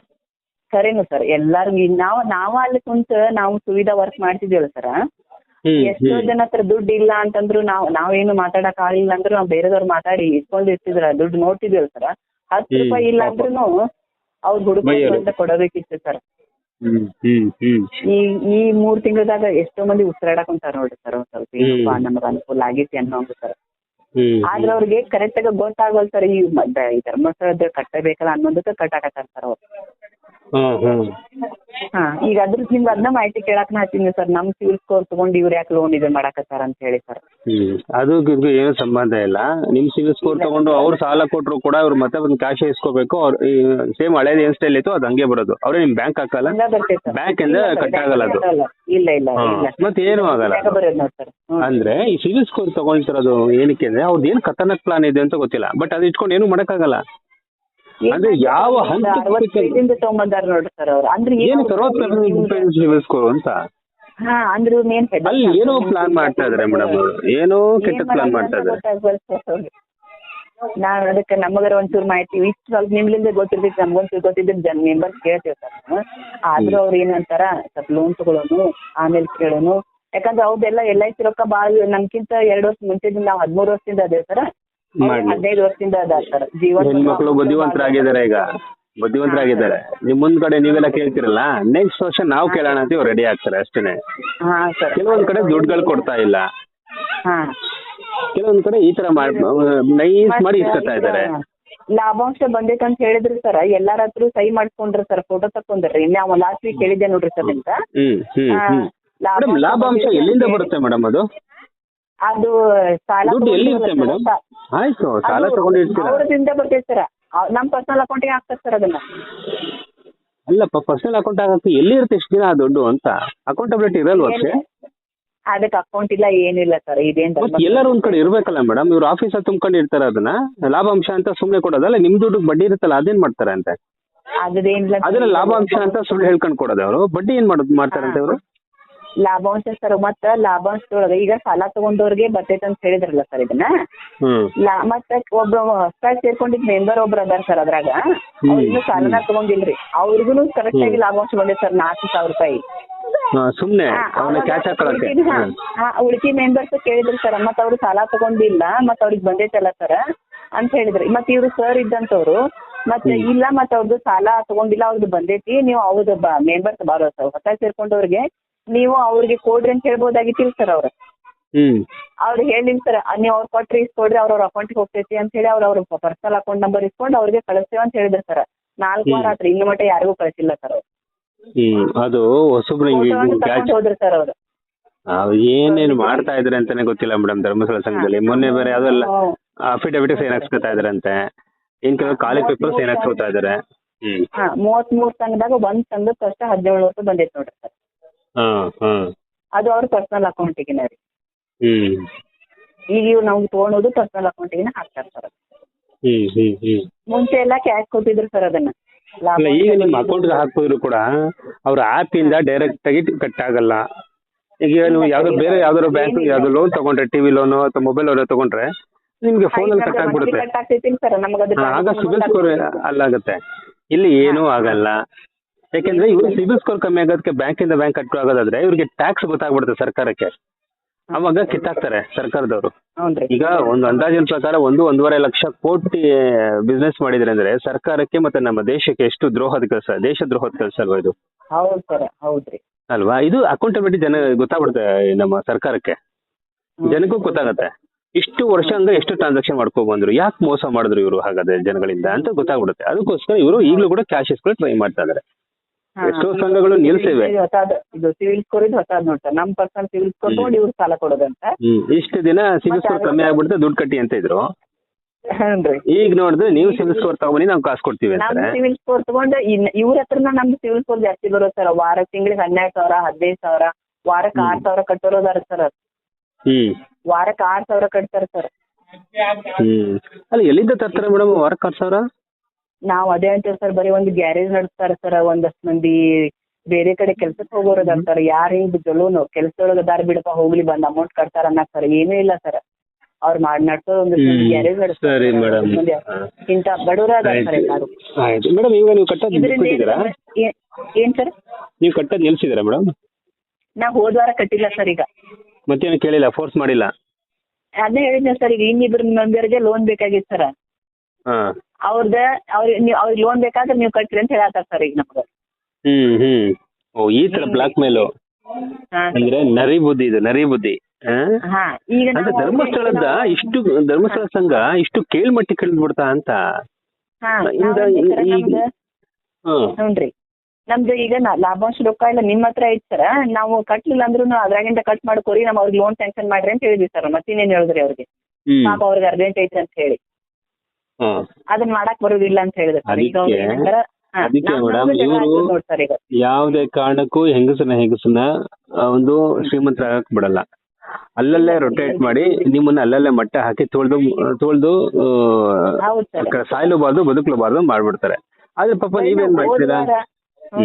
ಖರೇನು ಸರ್ ಎಲ್ಲಾರ್ಗು ನಾವ್ ನಾವು ಅಲ್ಲಿ ಕುಂತ ನಾವು ಸುವಿಧಾ ವರ್ಕ್ ಮಾಡ್ತಿದ್ದೇವಲ್ಲ ಸರ್ ಎಷ್ಟೋ ಜನ ಹತ್ರ ದುಡ್ಡು ಇಲ್ಲ ಅಂತಂದ್ರು ನಾವ್ ನಾವೇನು ಮಾತಾಡಕ್ ಆಗಿಲ್ಲ ಅಂದ್ರು ನಾವ್ ಬೇರೆದವ್ರು ಮಾತಾಡಿ ಇಸ್ಕೊಂಡ್ ಇರ್ತಿದ್ರ ದುಡ್ಡು ನೋಡ್ತಿದ್ವಲ್ಲ ಸರ್ ಹತ್ತು ರೂಪಾಯಿ ಇಲ್ಲ. ಅಂದ್ರೂ ಅವ್ರು ಹುಡುಕೊಂಡು ಬೈಯೋರು. ಅಂತ ಕೊಡಬೇಕಿತ್ತು ಸರ್ ಈ ಈ ಮೂರ್ ತಿಂಗಳದಾಗ ಎಷ್ಟೋ ಮಂದಿ ಉಸಿರಾಡಕ್ ಕುಂತಾರ ನೋಡ್ರಿ ಸರ್ ಒಂದ್ ಸ್ವಲ್ಪ ಏನಪ್ಪಾ ನಮಗ ಅನುಕೂಲ ಆಗೈತಿ ಅನ್ನೋ ಸರ್ ಆದ್ರೆ ಅವ್ರಿಗೆ ಕರೆಕ್ಟ್ ಆಗಿ ಗೊತ್ತಾಗಲ್ ಸರ್ ಈ ಧರ್ಮಸ್ಥಳದ ಕಟ್ಟಬೇಕಲ್ಲ ಅನ್ನೋದಕ್ಕೆ ಕಟ್ಟಾಕತ್ತಾರ ಸರ್ ಅವ್ರು. ಹಾ ಈಗ ಅದ್ರ ನಿಮ್ಗೆ ಅದನ್ನ ಮಾಹಿತಿ ಕೇಳಕ್ ಹಚ್ತೀನಿ ಸರ್. ನಮ್ ಸಿವಿಲ್ ಸ್ಕೋರ್ ತಗೊಂಡು ಇವ್ರು ಯಾಕೆ ಲೋನ್ ಇದು ಮಾಡಕತ್ತಾರ ಅಂತ ಹೇಳಿ ಸರ್. ಹ್ಮ್ ಅದು ಇದ್ಗೂ ಏನು ಸಂಬಂಧ ಇಲ್ಲ. ನಿಮ್ ಸಿವಿಲ್ ಸ್ಕೋರ್ ತಗೊಂಡು ಅವ್ರು ಸಾಲ ಕೊಟ್ರು ಕೂಡ ಅವ್ರು ಮತ್ತೆ ಒಂದು ಕ್ಯಾಶ್ ಇಸ್ಕೋಬೇಕು. ಅವ್ರು ಸೇಮ್ ಹಳೇದು ಏನ್ ಸ್ಟೈಲ್ ಇತ್ತು ಅದು ಹಂಗೆ ಬರೋದು. ಅವ್ರೇ ನಿಮ್ ಬ್ಯಾಂಕ್ ಹಾಕಲ್ಲ? ಎಲ್ಲ ಬರ್ತೈತೆ ಸರ್. ಬ್ಯಾಂಕ್ ಇಂದ ಕಟ್ ಆಗಲ್ಲ ಅದು. ಇಲ್ಲ ಇಲ್ಲ. ಇಲ್ಲ. ಮತ್ತೆ ಏನು ಆಗಲ್ಲ ಯಾಕೆ ಬರೋದು ನೋಡಿ ಸರ್. ಅಂದ್ರೆ ಈ ಸಿವಿಲ್ ಸ್ಕೋರ್ ತಗೊಳ್ತಿರೋದು ಏನಕ್ಕೆ ಅಂದ್ರೆ ಅವ್ರದ್ದು ಏನ್ ಕಥನಕ್ ಪ್ಲಾನ್ ಇದೆ ಅಂತ ಗೊತ್ತಿಲ್ಲ. ಬಟ್ ಅದು ಇಟ್ಕೊಂಡು ಏನು ಮಾಡಕ್ಕಾಗಲ್ಲ. ಅಂದ್ರೆ ಯಾವ ಪೇಜಿಂದ ತಗೊಂಬಂದಾರ ನೋಡ್ರಿ ಸರ್ ಅವ್ರು. ಅಂದ್ರೆ ಏನು ಸ್ಕೋರ್ ಅಂತ. ಹಾ ಅಂದ್ರೆ? ಅಲ್ಲಿ ಏನೋ ಪ್ಲಾನ್ ಮಾಡ್ತಾ ಇದಾರೆ ಮೇಡಮ್ ಏನೋ ಕೆಟ್ಟ ಪ್ಲಾನ್ ಮಾಡ್ತಾ ಇದಾರೆ. ನಾವ್ ಅದಕ್ಕೆ ನಮಗರ ಒಂಚೂರು ಮಾಹಿತಿ ಇಷ್ಟು ಸ್ವಲ್ಪ ನಿಮ್ಲಿಂದ ಗೊತ್ತಿರ್ತೈತಿ ನಮ್ಗೊಂಚೂರು ಗೊತ್ತಿದ್ದ ಜನ ಮೆಂಬರ್ಸ್ ಕೇಳ್ತೀವಿ ಸರ್ ಆದ್ರೂ ಅವ್ರು ಏನಂತಾರ ಸ್ವಲ್ಪ ಲೋನ್ ತಗೊಳೋನು ಆಮೇಲೆ ಕೇಳೋನು. ಯಾಕಂದ್ರೆ ಅವ್ರದ್ದೆಲ್ಲ ಎಲ್ ಐ ಸಿ ರೊಕ್ಕ ಭಾಳ ನಮ್ಕಿಂತ ಎರಡು ವರ್ಷ ಮುಂಚೆದಿಂದ ನಾವು ಹದಿಮೂರು ವರ್ಷದಿಂದ ಅದೇ ಸರ್. ಹದಿನೈದು ವರ್ಷದಿಂದ ಅದಾರ ಸರ್ ಜೀವನ ಮಕ್ಕಳು ಬುದ್ಧಿವಂತರಾಗಿದ್ದಾರೆ ಈಗ. ಬುದ್ಧಿವಂತರಾಗಿದ್ದಾರೆ. ನಿಮ್ ಮುಂದ್ಗಡೆ ನೀವೆಲ್ಲ ಕೇಳ್ತಿರಲ್ಲ ನೆಕ್ಸ್ಟ್ ವರ್ಷ ನಾವು ಕೇಳೋಣ ಅಂತ ರೆಡಿ ಆಗ್ತಾರೆ ಅಷ್ಟೇನೆ. ಹಾ ಸರ್. ಕೆಲವೊಂದ್ ಕಡೆ ದುಡ್ಡುಗಳು ಕೊಡ್ತಾ ಇಲ್ಲ. ಹಾ. ಕೆಲವೊಂದ್ ಕಡೆ ಈ ತರ ನೈಸ್ ಮಾಡಿ ಇಸ್ಕೊತಾ ಇದ್ದಾರೆ. ಲಾಭಾಂಶ ಬಂದೈತೆ ಅಂತ ಹೇಳಿದ್ರು ಸರ್. ಎಲ್ಲಾರ ಹತ್ರ ಸಹಿ ಮಾಡ್ಕೊಂಡ್ರಿ ಸರ್ ಫೋಟೋ ತಕೊಂಡ್ರಿ ನಾವು ಲಾಸ್ಟ್ ವೀಕ್ ಹೇಳಿದ್ದೆ ನೋಡ್ರಿ ಸರ್ ಹ್ಮ್ ಲಾಭಾಂಶ ಎಲ್ಲಿಂದ ಬರುತ್ತೆ ಮೇಡಮ್ ಅದು? ಅದು ಸಾಲ ದುಡ್ಡು ಮೇಡಮ್? ಆಯ್ತು ಸಾಲ ತಗೊಂಡು ಅವ್ರದಿಂದ ಬರ್ತೈತೆ ಸರ್ ನಮ್ ಪರ್ಸನಲ್ ಅಕೌಂಟಿಗೆ ಹಾಕ್ತಾರೆ ಸರ್ ಅದನ್ನ. ಅಲ್ಲಪ್ಪ ಪರ್ಸನಲ್ ಅಕೌಂಟ್ ಆಗಕ್ಕೆ ಎಲ್ಲಿರುತ್ತೆ ಎಷ್ಟು ದಿನ ಆ ದುಡ್ಡು ಅಂತ? ಅಕೌಂಟಬಿಲಿಟಿ ಇರಲ್ವಾ ಅಷ್ಟೇ ಅದಕ್ಕೆ ಅಕೌಂಟ್ ಇಲ್ಲ ಏನಿಲ್ಲ ಸರ್ ಇದೇನ್ ಮತ್ತೆ ಎಲ್ಲರೂ ಒಂದ್ ಕಡೆ ಇರ್ಬೇಕಲ್ಲ ಮೇಡಮ್? ಇವ್ರು ಆಫೀಸಲ್ಲಿ ತುಂಬ್ಕೊಂಡು ಇರ್ತಾರೆ ಅದನ್ನ. ಲಾಭಾಂಶ ಅಂತ ಸುಮ್ನೆ ಕೊಡೋದಲ್ಲ ನಿಮ್ ದುಡ್ಡು ಬಡ್ಡಿ ಇರುತ್ತಲ್ಲ ಅದೇನ್ ಮಾಡ್ತಾರೆ ಅಂತ? ಅದೇನಿಲ್ಲ ಅದನ್ನ ಲಾಭಾಂಶ ಅಂತ ಸುಳ್ಳು ಹೇಳ್ಕೊಂಡು ಕೊಡೋದು ಅವರು. ಬಡ್ಡಿ ಏನ್ ಮಾಡೋದು ಮಾಡ್ತಾರಂತೆ ಅವರು ಲಾಭಾಂಶ ಸರ್ ಮತ್ತ ಲಾಭಾಂಶದೊಳಗ ಈಗ ಸಾಲ ತಗೊಂಡವ್ರಿಗೆ ಬರ್ತೈತೆ ಅಂತ ಹೇಳಿದ್ರಲ್ಲ ಸರ್ ಇದನ್ನ? ಮತ್ತ ಲಾ ಮತ್ತೆ ಒಬ್ಬ ಹೊಸದಾಗಿ ಸೇರ್ಕೊಂಡಿದ್ ಮೆಂಬರ್ ಒಬ್ರು ಅದಾರ ಸರ್ ಅದ್ರಾಗ. ಅವ್ರಿಗೂ ಇನ್ನೂ ಸಾಲನ ತಗೊಂಡಿಲ್ರಿ. ಅವ್ರಿಗೂ ಕರೆಕ್ಟ್ ಆಗಿ ಲಾಭಾಂಶ ಬಂದಿದೆ ಸರ್ ನಾಲ್ಕು ಸಾವಿರ ರೂಪಾಯಿ. ಸುಮ್ನೆ ಹಾ, ಅವನ್ನ ಕ್ಯಾಚ್ ಹಾಕೊಳಕ್ಕೆ ಉಳ್ಕಿದ್ ಹಾ, ಹಾ, ಉಳ್ಕಿ ಮೆಂಬರ್ಸ್ ಕೇಳಿದ್ರು ಸರ್ ಮತ್ತ ಅವ್ರು ಸಾಲ ತಗೊಂಡಿಲ್ಲ ಮತ್ತ ಅವ್ರಿಗೆ ಬಂದೈತಲ್ಲ ಸರ್ ಅಂತ ಹೇಳಿದ್ರಿ. ಮತ್ತ ಇವ್ರು ಸರ್ ಇದ್ದಂತವ್ರು ಮತ್ತೆ ಇಲ್ಲ ಮತ್ತ ಅವ್ರದ್ದು ಸಾಲ ತಗೊಂಡಿಲ್ಲ ಅವ್ರದ್ದು ಬಂದೈತಿ ನೀವು ಅವ್ರದ್ದು ಮೆಂಬರ್ಸ್ ಬಾರೋ ಸರ್ ಹೊಸ ಸೇರ್ಕೊಂಡವ್ರಿಗೆ ನೀವು ಅವ್ರಿಗೆ ಕೊಡ್ರಿ ಅಂತ ಹೇಳ್ಬೋದಾಗಿತ್ತಿಲ್ಲ ಸರ್ ಅವ್ರ. ಅವ್ರು ಹೇಳಿಲ್ಲ ಸರ್ ನೀವು ಅವ್ರು ಕೊಟ್ರಿ ಇಸ್ಕೊಡ್ರಿ ಅವ್ರ ಅವ್ರ ಅಕೌಂಟಿಗೆ ಹೋಗ್ತೈತಿ ಅಂತ ಹೇಳಿ ಅವ್ರ ಅವ್ರ ಪರ್ಸನಲ್ ಅಕೌಂಟ್ ನಂಬರ್ ಇಸ್ಕೊಂಡು ಅವ್ರಿಗೆ ಕಳಿಸ್ತೇವೆ ಅಂತ ಹೇಳಿದ್ರು ಸರ್ ನಾಲ್ಕು ವಾರ ಆತ್ರಿ ಇನ್ನು ಮಟ್ಟ ಯಾರಿಗೂ ಕಳಿಸಿಲ್ಲ ಸರ್ ಅವ್ರು. ಅದು ಹೋದ್ರು ಸರ್ ಅವರು. ಏನೇನು ಮಾಡ್ತಾ ಇದ್ರೆ ಅಂತಾನೆ ಗೊತ್ತಿಲ್ಲ ಮೇಡಮ್ ಧರ್ಮಸ್ಥಳ ಸಂಘದಲ್ಲಿ. ಮೊನ್ನೆ ಬೇರೆ ಅದೆಲ್ಲ ಅಫಿಡವಿಟ್ ಸೈನ್ ಹಾಕ್ಸ್ಕೊತಾ ಇದ್ರಂತೆ ಇನ್ ಕೆಲವು ಕಾಲಿ ಪೇಪರ್ ಸೈನ್ ಹಾಕ್ಸ್ಕೊತಾ ಇದಾರೆ? ಹ್ಮ್. ಹಾ ಮೂವತ್ತ್ ಮೂರ್ ಸಂಘದಾಗ ಒಂದ್ ಸಂಘಕ್ಕೆ ಫಸ್ಟ್ ಹದಿನೇಳು ವರ್ಷ ಬಂದೈತೆ ನೋಡ್ರಿ ಸರ್ ಹಾ ಹಾ. ಅದು ಅವ್ರ ಪರ್ಸನಲ್ ಅಕೌಂಟಿಗೆ ರೀ. ಹ್ಮ್. ಈಗ ಇವ್ ನಾವು ತಗೊಳೋದು ಪರ್ಸನಲ್ ಅಕೌಂಟಿಗೆ ಹಾಕ್ತಾರೆ ಸರ್ ಮುಂಚೆ ಎಲ್ಲ ಕ್ಯಾಶ್ ಕೊಟ್ಟಿದ್ರು ಸರ್ ಅದನ್ನ. ಲಾಭ ಅಲ್ಲ ಈಗ ನಿಮ್ಮ ಅಕೌಂಟ್ ಹಾಕಿದ್ರು ಕೂಡ ಅವ್ರ ಆಪ್ ಇಂದ ಡೈರೆಕ್ಟ್ ಆಗಿ ಕಟ್ ಆಗಲ್ಲ. ಈಗ ನೀವು ಯಾವ್ದು ಬೇರೆ ಯಾವ್ದಾದ್ರು ಬ್ಯಾಂಕ್ ಯಾವ್ದೋ ಲೋನ್ ತಗೊಂಡ್ರೆ ಟಿವಿ ಲೋನ್ ಅಥವಾ ಮೊಬೈಲ್ ಲೋನ್ ತಗೊಂಡ್ರೆ ನಿಮ್ಗೆ ಫೋನ್ ಅಲ್ಲಿ ಕಟ್ ಆಗ್ಬಿಡುತ್ತೆ. ಕಟ್ ಆಗ್ತೈತಿ ಸರ್. ನಮಗ ಅದು ಆಗ ಸಿಬಿಲ್ ಸ್ಕೋರ್ ಅಲ್ಲಾಗುತ್ತೆ. ಇಲ್ಲಿ ಏನೂ ಆಗಲ್ಲ. ಯಾಕೆಂದ್ರೆ ಇವ್ರು ಸಿಬಿಲ್ ಸ್ಕೋರ್ ಕಮ್ಮಿ ಆಗೋದಕ್ಕೆ ಬ್ಯಾಂಕಿಂದ ಬ್ಯಾಂಕ್ ಕಟ್ಟು ಆಗೋದಾದ್ರೆ ಇವ್ರಿಗೆ ಟ್ಯಾಕ್ಸ್ ಗೊತ್ತಾಗ್ಬಿಡುತ್ತೆ ಸರ್ಕಾರಕ್ಕೆ. ಅವಾಗ ಕಿತ್ತಾಕ್ತಾರೆ ಸರ್ಕಾರದವರು. ಈಗ ಒಂದು ಅಂದಾಜಿನ ಪ್ರಕಾರ ಒಂದು ಒಂದೂವರೆ ಲಕ್ಷ ಕೋಟಿ ಬಿಸ್ನೆಸ್ ಮಾಡಿದ್ರೆ ಅಂದ್ರೆ ಸರ್ಕಾರಕ್ಕೆ ಮತ್ತೆ ನಮ್ಮ ದೇಶಕ್ಕೆ ಎಷ್ಟು ದ್ರೋಹದ ಕೆಲಸ ದೇಶ ದ್ರೋಹದ ಕೆಲಸ ಅಲ್ವಾ ಇದು ಅಲ್ವಾ? ಇದು ಅಕೌಂಟಬಿಲಿಟಿ ಜನ ಗೊತ್ತಾಗ್ಬಿಡುತ್ತೆ ನಮ್ಮ ಸರ್ಕಾರಕ್ಕೆ. ಜನಕ್ಕೂ ಗೊತ್ತಾಗತ್ತೆ. ಇಷ್ಟು ವರ್ಷ ಅಂದ್ರೆ ಎಷ್ಟು ಟ್ರಾನ್ಸಾಕ್ಷನ್ ಮಾಡ್ಕೊಂಡ್ ಬಂದ್ರು? ಯಾಕೆ ಮೋಸ ಮಾಡಿದ್ರು ಇವರು ಹಾಗಾದ್ರೆ ಜನಗಳಿಂದ ಅಂತ ಗೊತ್ತಾಗ್ಬಿಡುತ್ತೆ. ಅದಕ್ಕೋಸ್ಕರ ಇವರು ಈಗಲೂ ಕೂಡ ಕ್ಯಾಶ್ ಇಸ್ಕೊಂಡು ಟ್ರೈ ಮಾಡ್ತಾ ಇದಾರೆ. ಎಷ್ಟೋ ಸಂಘಗಳು ನಿಲ್ಸಿವೆ. ಇದು ಸಿವಿಲ್ ಸ್ಕೋರ್ ಇದು ಹೊಸದ್ ನೋಡಿ ಸರ್ ನಮ್ ಪರ್ಸನಲ್ ಸಿವಿಲ್ ಸ್ಕೋರ್ ನೋಡಿ ಇವ್ರು ಸಾಲ ಕೊಡೋದಂತ. ಅಂತ ಇಷ್ಟು ದಿನ ಸಿವಿಲ್ ಸ್ಕೋರ್ ಕಮ್ಮಿ ಆಗ್ಬಿಡುತ್ತೆ ದುಡ್ಡು ಕಟ್ಟಿ ಅಂತ ಇದ್ರು. ಈಗ ನೋಡಿದ್ರೆ ನೀವು ಸಿವಿಲ್ ಸ್ಕೋರ್ ತಗೊಂಡಿ ನಾವು ಕಾಸು ಕೊಡ್ತೀವಿ ನಮ್ ಸಿವಿಲ್ ಸ್ಕೋರ್ ತಗೊಂಡು ಇವ್ರ ಹತ್ರ ನಮ್ದು ಸಿವಿಲ್ ಸ್ಕೋರ್ ಜಾಸ್ತಿ ಬರೋ ಸರ್ ವಾರ ತಿಂಗಳಿಗೆ ಹನ್ನೆರಡು ಸಾವಿರ ಹದಿನೈದು ಸಾವಿರ ವಾರಕ್ಕೆ ಆರ್ ಸಾವಿರ ಕಟ್ಟಿರೋದಾರ ಸರ್ ವಾರಕ್ಕೆ ಆರ್ ಸಾವಿರ ಕಟ್ತಾರೆ ಸರ್. ಹ್ಮ್. ಅಲ್ಲ ಎಲ್ಲಿಂದ ತರ್ತಾರೆ ಮೇಡಮ್ ವಾರಕ್ಕೆ ಆರು ಸಾವಿರ? ನಾವ್ ಅದೇ ಅಂತೀವಿ ಸರ್ ಬರೀ ಒಂದು ಗ್ಯಾರೇಜ್ ನಡೆಸ್ತಾರ ಸರ್ ಒಂದಷ್ಟು ಮಂದಿ ಬೇರೆ ಕಡೆ ಕೆಲ್ಸಕ್ಕೆ ಹೋಗೋರದ ಸರ್ ಯಾರು ಹಿಂಗ್ ಜಲೂನು ಕೆಲ್ಸದೊಳಗ ದಾರಿ ಬಿಡಪ್ಪ ಹೋಗ್ಲಿ ಬಂದ್ ಅಮೌಂಟ್ ಕಟ್ತಾರ ಅನ್ನಕ್ ಸರ್ ಏನೂ ಇಲ್ಲ ಸರ್. ಅವ್ರ್ ಮಾಡಿ ನಡ್ಸೋದು ಒಂದು. ಗ್ಯಾರೇಜ್ ಸರಿ ಮೇಡಮ್ ಇಂತ ಬಡವರ ಅದಾರ ಸರ್ ಆಯ್ತು. ಎಲ್ಲಾರು. ಆಯ್ತು. ಮೇಡಮ್ ಈಗ ನೀವು ಕಟ್ಟೋದು ಇದರಿಂದ ಏನ್- ಏನ್ ಸರ್? ನೀವು ಕಟ್ಟೋದು ನಿಲ್ಸಿದ್ದೀರಾ ಮೇಡಮ್ ನಾ ಹೋದ್ ವಾರ ಕಟ್ಟಿಲ್ಲ ಸರ್ ಈಗ. ಮತ್ತೇನು ಕೇಳಿಲ್ಲ ಫೋರ್ಸ್ ಮಾಡಿಲ್ಲ? ಅದೇ ಹೇಳಿದ್ನ ಸರ್ ಈಗ ಇನ್ನಿಬ್ರು ಮೆಂಬರ್ಗೆ ಲೋನ್ ಬೇಕಾಗಿತ್ತು ಸರ್. ಹಾ. ಅವ್ರದ ಅವ್ರ ನೀವು ಅವ್ರಿಗೆ ಲೋನ್ ಬೇಕಾದ್ರೆ ನೀವು ಕಟ್ಟಿರಿ ಅಂತ ಹೇಳತ್ತಾರ ಸರ್ ಈಗ ನಮ್ಗೆ. ಹ್ಮ್ ಹ್ಮ್. ಓ ಈ ತರ ಬ್ಲಾಕ್ ಮೇಲು ಅಂದ್ರೆ ನರಿ ಬುದ್ಧಿ ಇದು ನರಿ ಬುದ್ಧಿ? ಹಾ? ಈಗ ಅಂದ್ರೆ ಧರ್ಮಸ್ಥಳದ ಇಷ್ಟು ಧರ್ಮಸ್ಥಳ ಸಂಘ ಇಷ್ಟು ಕೇಳ್ಮಟ್ಟಿ ಬಿಡ್ತಾ ಅಂತ. ಹಾ ಇಂದ ಈ- ಸರ್ ಈ- ನಮ್ದು? ಈಗ ಲಾಭಾಂಶ ರೊಕ್ಕ ಇಲ್ಲ ನಿಮ್ಮ ಹತ್ರ ಐತಿ ಸರ್ ನಾವು ಕಟ್ಲಿಲ್ಲ ಅಂದ್ರೂ ಅದ್ರಾಗಿಂದ ಕಟ್ ಮಾಡ್ಕೊರಿ ನಾವ್ ಅವ್ರಿಗೆ ಲೋನ್ ಸ್ಯಾಂಕ್ಷನ್ ಮಾಡ್ರಿ ಅಂತ ಹೇಳಿದ್ವಿ ಸರ್ ಮತ್ತಿನ್ನೇನ್ ಹೇಳಿದ್ರಿ ಅವ್ರಿಗೆ? ಪಾಪ ಅವ್ರಿಗೆ ಅರ್ಜೆಂಟ್ ಐತಿ ಅಂತ ಹೇಳಿ. ಅದನ್ನ ಮಾಡಕ್ ಬರುದಿಲ್ಲ ಅಂತ ಹೇಳಿದ್ರು ಅದಕ್ಕೆ- ಇವ್ರು- ಯಾವುದೇ ಕಾರಣಕ್ಕೂ ಹೆಂಗಸನ ಹೆಂಗಸನ ಒಂದು ಶ್ರೀಮಂತರ ಆಗಕ್ ಬಿಡಲ್ಲ. ಅಲ್ಲಲ್ಲೇ ರೊಟೇಟ್ ಮಾಡಿ ನಿಮ್ಮನ್ನ ಅಲ್ಲಲ್ಲೇ ಮಟ್ಟ ಹಾಕಿ ತೊಳ್ದು ತೊಳ್ದು ಸಾಯ್ಲೂಬಾರ್ದು ಬದುಕಲೂಬಾರ್ದು ಮಾಡ್ಬಿಡ್ತಾರೆ. ಆದ್ರೆ ಪಾಪ ನೀವೇನ್ ಮಾಡ್ತೀರಾ?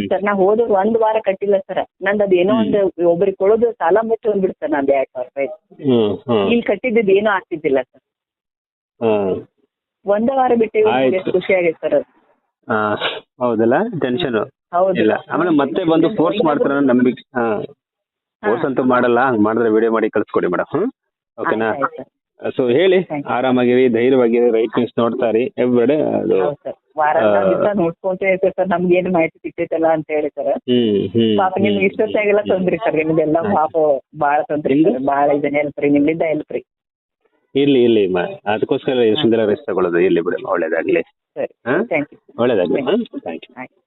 ಸರ್ ನಾ ಹೋದ್ರು ಒಂದ್ ವಾರ ಕಟ್ಟಿಲ್ಲ ಸರ್. ನಂದ ಅದು ಏನೋ ಒಂದು ಒಬ್ರಿಗೆ ಕೊಡೋದು ಸಾಲ ಮುಚ್ಚಿ ಬಂದ್ಬಿಡ್ತಾರೆ ನಾನು ನಂದು ಎರಡ್ ಸಾವಿರ ರೂಪಾಯಿ. ಇಲ್ಲಿ ಕಟ್ಟಿದ್ದು ಏನೂ ಆಗ್ತಿದ್ದಿಲ್ಲ ಸರ್. ಹ್ಮ್. ಒಂದ ವಾರ ಬಿಟ್ಟು ಖುಷಿ ಆಗೈತೆ ಸರ್ ಹೌದಲ್ಲ? ಟೆನ್ಷನ್ ಇಲ್ಲ. ಆಮೇಲೆ ಮತ್ತೆ ಬಂದು ಫೋರ್ಸ್ ಮಾಡ್ತಾರ ನಂಬಿಕೆ. ಹಾ. ಫೋರ್ಸ್ ಅಂತೂ ಮಾಡಲ್ಲ. ಹಂಗ್ ಮಾಡಿದ್ರೆ ವಿಡಿಯೋ ಮಾಡಿ ಕಳ್ಸ್ಕೊಡಿ ಮೇಡಮ್ ಹ್ಮ್? ಓಕೆನಾ ಸೊ ಹೇಳಿ. ಆರಾಮಾಗಿರಿ ಧೈರ್ಯವಾಗಿರಿ ರೈಟ್ ನ್ಯೂಸ್ ನೋಡ್ತಾರಿ. ಎವ್ರಿಡೆ ಅದು ನೋಡ್ಕೊಂತ ಇರ್ತೇವೆ ಸರ್. ನಮ್ಗೆ ಏನು ಮಾಹಿತಿ ಸಿಗ್ತೈತಲ್ಲ ಅಂತ ಹೇಳಿ ಸರ್. ಪಾಪ ನಿಮ್ಗೆ ಇಷ್ಟೊತ್ತಾಗೆಲ್ಲ ತೊಂದ್ರಿ ಸರ್. ನಿಮ್ದೆಲ್ಲ ಪಾಪ ಬಾಳ ತೊಂದ್ರಿ ಬಾಳ ಇದನ್ನ ಹೆಲ್ಪ್ ರೀ. ನಿಮ್ಮಿಂದ ಹೆಲ್ಪ್ ರೀ. ಇರ್ಲಿ ಇರ್ಲಿ ಮ ಅದಕ್ಕೋಸ್ಕರ ಸುಂದರ ರೆಸ್ಟ್ ತಗೊಳ್ಳೋದು ಇರ್ಲಿ ಬಿಡಿ ಒಳ್ಳೇದಾಗ್ಲಿ. ಸರಿ ಹಾ? ಒಳ್ಳೇದಾಗ್ಲಿ ಥ್ಯಾಂಕ್ ಯು